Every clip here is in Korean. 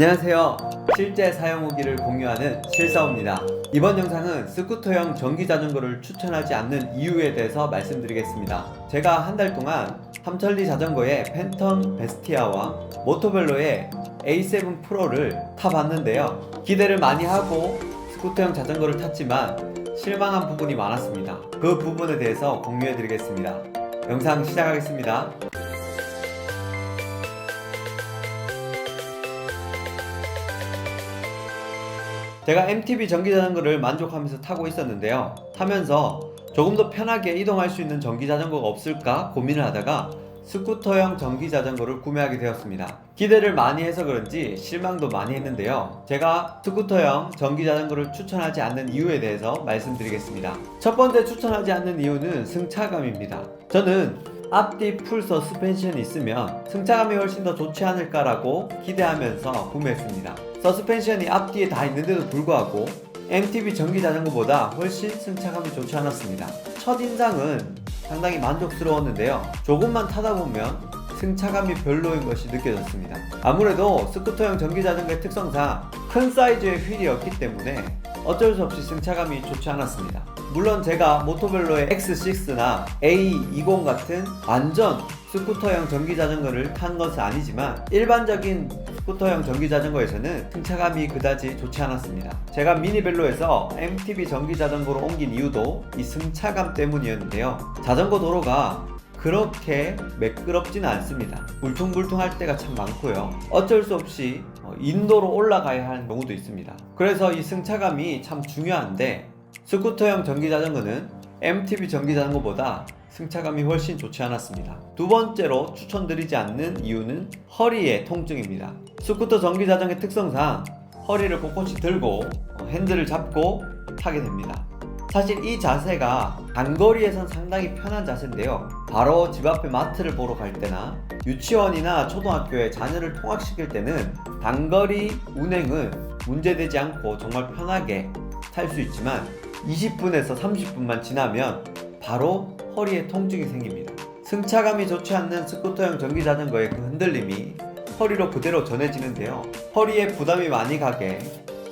안녕하세요. 실제 사용 후기를 공유하는 실사입니다. 이번 영상은 스쿠터형 전기 자전거를 추천하지 않는 이유에 대해서 말씀드리겠습니다. 제가 한 달 동안 삼천리 자전거의 팬텀 베스티아와 모토벨로의 A7 프로를 타봤는데요. 기대를 많이 하고 스쿠터형 자전거를 탔지만 실망한 부분이 많았습니다. 그 부분에 대해서 공유해 드리겠습니다. 영상 시작하겠습니다. 제가 MTB 전기 자전거를 만족하면서 타고 있었는데요. 타면서 조금 더 편하게 이동할 수 있는 전기 자전거가 없을까 고민을 하다가 스쿠터형 전기 자전거를 구매하게 되었습니다. 기대를 많이 해서 그런지 실망도 많이 했는데요. 제가 스쿠터형 전기 자전거를 추천하지 않는 이유에 대해서 말씀드리겠습니다. 첫 번째 추천하지 않는 이유는 승차감입니다. 저는 앞뒤 풀 서 스펜션이 있으면 승차감이 훨씬 더 좋지 않을까라고 기대하면서 구매했습니다. 서스펜션이 앞뒤에 다 있는데도 불구하고 MTB 전기 자전거보다 훨씬 승차감이 좋지 않았습니다. 첫인상은 상당히 만족스러웠는데요. 조금만 타다 보면 승차감이 별로인 것이 느껴졌습니다. 아무래도 스쿠터형 전기 자전거의 특성상 큰 사이즈의 휠이었기 때문에 어쩔 수 없이 승차감이 좋지 않았습니다. 물론 제가 모토벨로의 X6나 A20 같은 완전 스쿠터형 전기 자전거를 탄 것은 아니지만 일반적인 스쿠터형 전기 자전거에서는 승차감이 그다지 좋지 않았습니다. 제가 미니벨로에서 MTB 전기 자전거로 옮긴 이유도 이 승차감 때문이었는데요. 자전거 도로가 그렇게 매끄럽지는 않습니다. 울퉁불퉁할 때가 참 많고요. 어쩔 수 없이 어, 인도로 올라가야 하는 경우도 있습니다. 그래서 이 승차감이 참 중요한데 스쿠터형 전기 자전거는 MTB 전기 자전거보다 승차감이 훨씬 좋지 않았습니다. 두 번째로 추천드리지 않는 이유는 허리의 통증입니다. 스쿠터 전기 자전거의 특성상 허리를 꼿꼿이 들고 어, 핸들을 잡고 타게 됩니다. 사실 이 자세가 단거리에선 상당히 편한 자세인데요. 바로 집 앞에 마트를 보러 갈 때나 유치원이나 초등학교에 자녀를 통학시킬 때는 단거리 운행은 문제되지 않고 정말 편하게 탈 수 있지만 20분에서 30분만 지나면 바로 허리에 통증이 생깁니다. 승차감이 좋지 않는 스쿠터형 전기 자전거의 그 흔들림이 허리로 그대로 전해지는데요. 허리에 부담이 많이 가게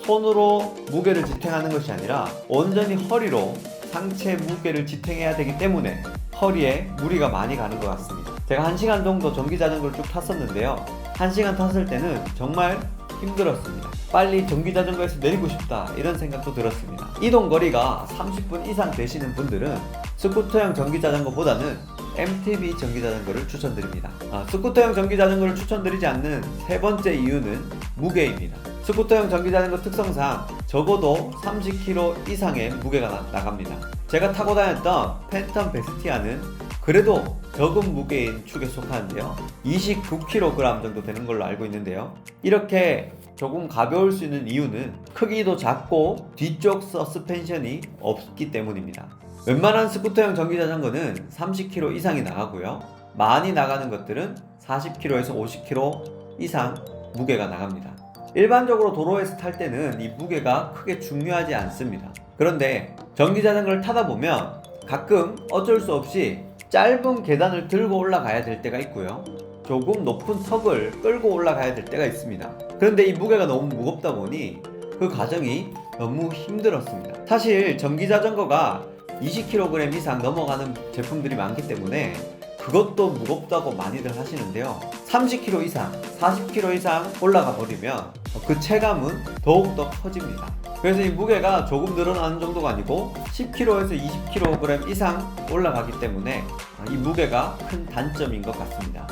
손으로 무게를 지탱하는 것이 아니라 온전히 허리로 상체 무게를 지탱해야 되기 때문에 허리에 무리가 많이 가는 것 같습니다. 제가 1시간 정도 전기 자전거를 쭉 탔었는데요. 1시간 탔을 때는 정말 힘들었습니다. 빨리 전기 자전거에서 내리고 싶다 이런 생각도 들었습니다. 이동 거리가 30분 이상 되시는 분들은 스쿠터형 전기 자전거보다는 MTB 전기 자전거를 추천드립니다. 아, 스쿠터형 전기 자전거를 추천드리지 않는 세 번째 이유는 무게입니다. 스쿠터형 전기 자전거 특성상 적어도 30kg 이상의 무게가 나, 나갑니다. 제가 타고 다녔던 팬텀 베스티아는 그래도 적은 무게인 축에 속하는데요. 29kg 정도 되는 걸로 알고 있는데요. 이렇게 조금 가벼울 수 있는 이유는 크기도 작고 뒤쪽 서스펜션이 없기 때문입니다. 웬만한 스쿠터형 전기 자전거는 30km 이상이 나가고요. 많이 나가는 것들은 40km에서 50km 이상 무게가 나갑니다. 일반적으로 도로에서 탈 때는 이 무게가 크게 중요하지 않습니다. 그런데 전기 자전거를 타다 보면 가끔 어쩔 수 없이 짧은 계단을 들고 올라가야 될 때가 있고요. 조금 높은 턱을 끌고 올라가야 될 때가 있습니다. 그런데 이 무게가 너무 무겁다 보니 그 과정이 너무 힘들었습니다. 사실 전기 자전거가 20kg 이상 넘어가는 제품들이 많기 때문에 그것도 무겁다고 많이들 하시는데요. 30kg 이상, 40kg 이상 올라가 버리면 그 체감은 더욱더 커집니다. 그래서 이 무게가 조금 늘어나는 정도가 아니고 10kg에서 20kg 이상 올라가기 때문에 이 무게가 큰 단점인 것 같습니다.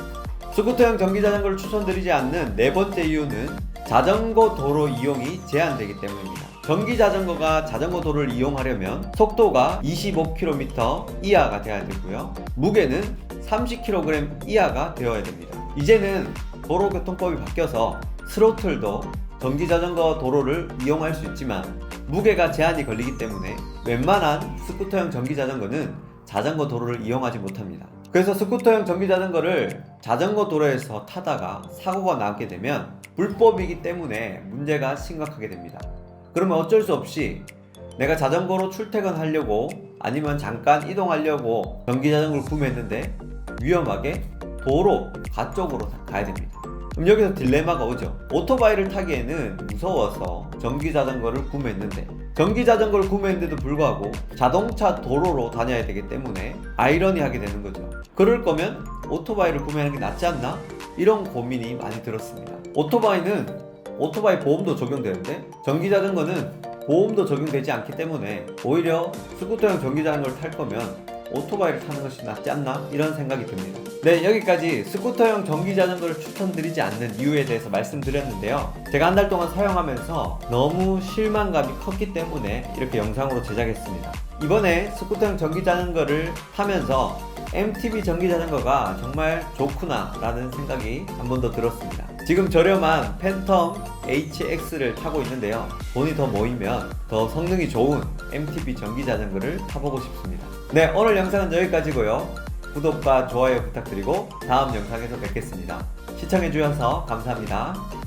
스쿠터형 전기 자전거를 추천드리지 않는 네 번째 이유는 자전거 도로 이용이 제한되기 때문입니다. 전기 자전거가 자전거 도로를 이용하려면 속도가 25km 이하가 돼야 되고요. 무게는 30kg 이하가 되어야 됩니다. 이제는 도로교통법이 바뀌어서 스로틀도 전기 자전거 도로를 이용할 수 있지만 무게가 제한이 걸리기 때문에 웬만한 스쿠터형 전기 자전거는 자전거 도로를 이용하지 못합니다. 그래서 스쿠터형 전기 자전거를 자전거 도로에서 타다가 사고가 나게 되면 불법이기 때문에 문제가 심각하게 됩니다. 그러면 어쩔 수 없이 내가 자전거로 출퇴근하려고 아니면 잠깐 이동하려고 전기 자전거를 구매했는데 위험하게 도로 가쪽으로 가야 됩니다. 그럼 여기서 딜레마가 오죠. 오토바이를 타기에는 무서워서 전기 자전거를 구매했는데 전기 자전거를 구매했는데도 불구하고 자동차 도로로 다녀야 되기 때문에 아이러니하게 되는 거죠. 그럴 거면 오토바이를 구매하는 게 낫지 않나? 이런 고민이 많이 들었습니다. 오토바이는 오토바이 보험도 적용되는데 전기 자전거는 보험도 적용되지 않기 때문에 오히려 스쿠터형 전기 자전거를 탈 거면 오토바이를 타는 것이 낫지 않나 이런 생각이 듭니다. 네 여기까지 스쿠터형 전기 자전거를 추천드리지 않는 이유에 대해서 말씀드렸는데요. 제가 한 달 동안 사용하면서 너무 실망감이 컸기 때문에 이렇게 영상으로 제작했습니다. 이번에 스쿠터형 전기 자전거를 타면서 MTB 전기 자전거가 정말 좋구나 라는 생각이 한 번 더 들었습니다. 지금 저렴한 팬텀 HX를 타고 있는데요. 돈이 더 모이면 더 성능이 좋은 MTB 전기 자전거를 타보고 싶습니다. 네, 오늘 영상은 여기까지고요. 구독과 좋아요 부탁드리고 다음 영상에서 뵙겠습니다. 시청해주셔서 감사합니다.